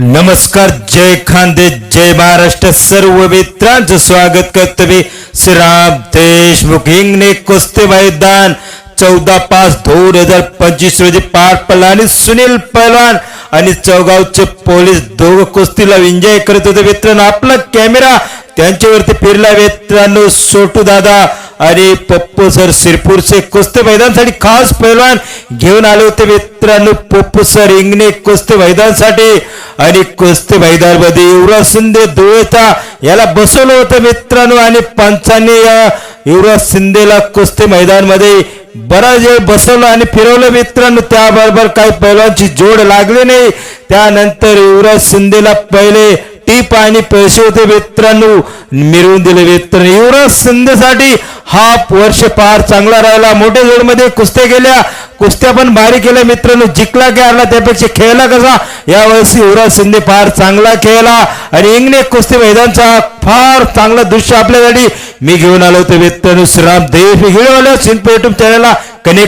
नमस्कार जय खांदे जय महाराष्ट्र सर्व मित्रांचं स्वागत करतो मी श्रीराम देशमुख. हिंगणे कुस्ती मैदान चौदा पाच दोन हजार पंचवीस रोजी पार पडला आणि सुनील पैलवान आणि चौगावचे पोलीस दोघं कुस्तीला एन्जॉय करत होते. मित्रांनो आपला कॅमेरा त्यांच्यावरती फिरला. मित्रांनो सोटू दादा आणि पप्पू सर सिरपूरचे कुस्ती मैदानसाठी खास पैलवान घेऊन आले होते. मित्रांनो पप्पू सर इंगणे कुस्ती मैदानसाठी आणि कुस्ती मैदानमध्ये युवराज शिंदे धुळेचा याला बसवलं होतं मित्रांनो. आणि पंचांनी या युवराज शिंदेला कुस्ती मैदानमध्ये बराच वेळ बसवलं आणि फिरवलं मित्रांनो. त्याबरोबर काही पैलवानची जोड लागली नाही. त्यानंतर युवराज शिंदेला पहिले टीप आणि पैसे होते मित्रांनो. मिळवून दिले मित्रांनो. युवराज शिंदेसाठी हा वर्ष फार चांगला राहिला. मोठ्या जोडमध्ये कुस्त्या गेल्या. कुस्त्या पण भारी केल्या मित्रांनो. जिंकला की आला त्यापेक्षा खेळला कसा? यावर्षी युवराज सिंधी फार चांगला खेळला. आणि इंगणे कुस्ती मैदानचा फार चांगला दृश्य आपल्यासाठी. मी घेऊन आलो होतो मित्रांनो. श्रीराम देव मी घेऊन आलो सिंधू युट्यूब चॅनलला कनेक्ट